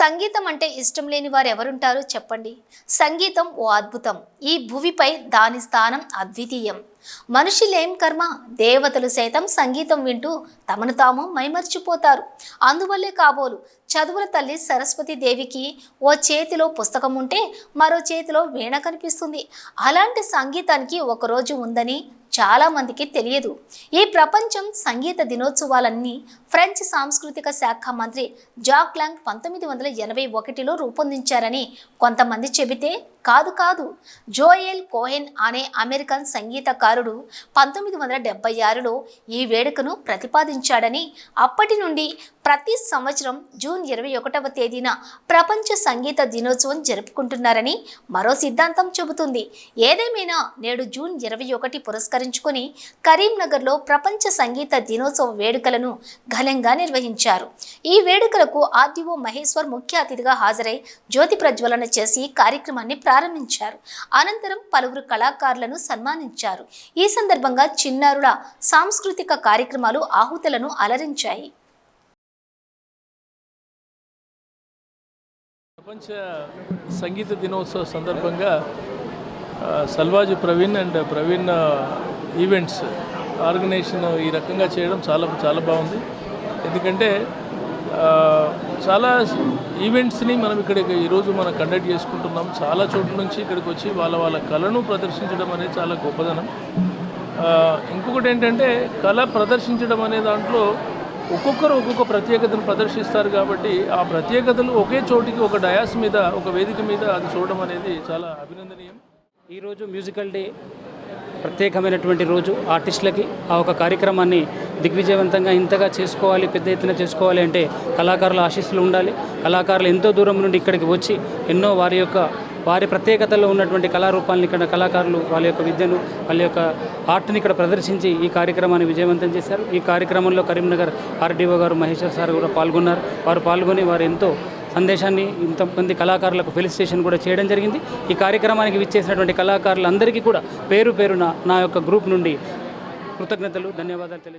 సంగీతం అంటే ఇష్టం లేని వారు ఎవరుంటారు చెప్పండి? సంగీతం ఓ అద్భుతం. ఈ భూమిపై దాని స్థానం అద్వితీయం. మనుషులేం కర్మ? దేవతలు సైతం సంగీతం వింటూ తమను తాము మైమర్చిపోతారు. అందువల్లే కాబోలు చదువుల తల్లి సరస్వతి దేవికి ఓ చేతిలో పుస్తకం ఉంటే మరో చేతిలో వీణ కనిపిస్తుంది. అలాంటి సంగీతానికి ఒకరోజు ఉందని చాలా మందికి తెలియదు. ఈ ప్రపంచం సంగీత దినోత్సవాలన్నీ ఫ్రెంచ్ సాంస్కృతిక శాఖ మంత్రి జాక్ లాంగ్ పంతొమ్మిది వందల ఎనభై ఒకటిలో రూపొందించారని కొంతమంది చెబితే కాదు కాదు. జోయెల్ కోహెన్ అనే అమెరికన్ సంగీతకారుడు పంతొమ్మిది వందల డెబ్బై ఆరులో ఈ వేడుకను ప్రతిపాదించాడని అప్పటి నుండి ప్రతి సంవత్సరం జూన్ ఇరవై ఒకటవ తేదీన ప్రపంచ సంగీత దినోత్సవం జరుపుకుంటున్నారని మరో సిద్ధాంతం చెబుతుంది. ఏదేమైనా నేడు జూన్ ఇరవై ఒకటి పురస్కరించుకొని కరీంనగర్లో ప్రపంచ సంగీత దినోత్సవ వేడుకలను ఘనంగా నిర్వహించారు. ఈ వేడుకలకు ఆర్డీఓ మహేశ్వర్ ముఖ్య అతిథిగా హాజరై జ్యోతి ప్రజ్వలన చేసి కార్యక్రమాన్ని ప్రారంభించారు. అనంతరం పలువురు కళాకారులను సన్మానించారు. ఈ సందర్భంగా చిన్నారుల సాంస్కృతిక కార్యక్రమాలు ఆహుతులను అలరించాయి. ప్రపంచ సంగీత దినోత్సవ సందర్భంగా Salvaju Praveen and Praveen events organization ఈ రకంగా చేయడం చాలా చాలా బాగుంది. ఎందుకంటే చాలా ఈవెంట్స్ని మనం ఇక్కడ ఈరోజు మనం కండక్ట్ చేసుకుంటున్నాం. చాలా చోట్ల నుంచి ఇక్కడికి వచ్చి వాళ్ళ వాళ్ళ కళను ప్రదర్శించడం అనేది చాలా గొప్పదనం. ఇంకొకటి ఏంటంటే కళ ప్రదర్శించడం అనే దాంట్లో ఒక్కొక్కరు ఒక్కొక్క ప్రత్యేకతను ప్రదర్శిస్తారు కాబట్టి ఆ ప్రత్యేకతలు ఒకే చోటికి ఒక డయాస్ మీద ఒక వేదిక మీద అది చూడడం అనేది చాలా అభినందనీయం. ఈరోజు మ్యూజికల్ డే ప్రత్యేకమైనటువంటి రోజు ఆర్టిస్టులకి ఆ ఒక కార్యక్రమాన్ని దిగ్విజయవంతంగా ఇంతగా చేసుకోవాలి పెద్ద ఎత్తున చేసుకోవాలి అంటే కళాకారుల ఆశీస్సులు ఉండాలి. కళాకారులు ఎంతో దూరం నుండి ఇక్కడికి వచ్చి ఎన్నో వారి యొక్క వారి ప్రత్యేకతలో ఉన్నటువంటి కళారూపాలను ఇక్కడ కళాకారులు వాళ్ళ యొక్క విద్యను వాళ్ళ యొక్క ఆర్ట్ని ఇక్కడ ప్రదర్శించి ఈ కార్యక్రమాన్ని విజయవంతం చేశారు. ఈ కార్యక్రమంలో కరీంనగర్ ఆర్డీఓ గారు మహేశ్వర్ సార్ కూడా పాల్గొన్నారు. వారు పాల్గొని వారు ఎంతో సందేశాన్ని ఇంతమంది కళాకారులకు ఫెలిసిటేషన్ కూడా చేయడం జరిగింది. ఈ కార్యక్రమానికి విచ్చేసినటువంటి కళాకారులందరికీ కూడా పేరు పేరున నా యొక్క గ్రూప్ నుండి కృతజ్ఞతలు ధన్యవాదాలు తెలియజేస్తాను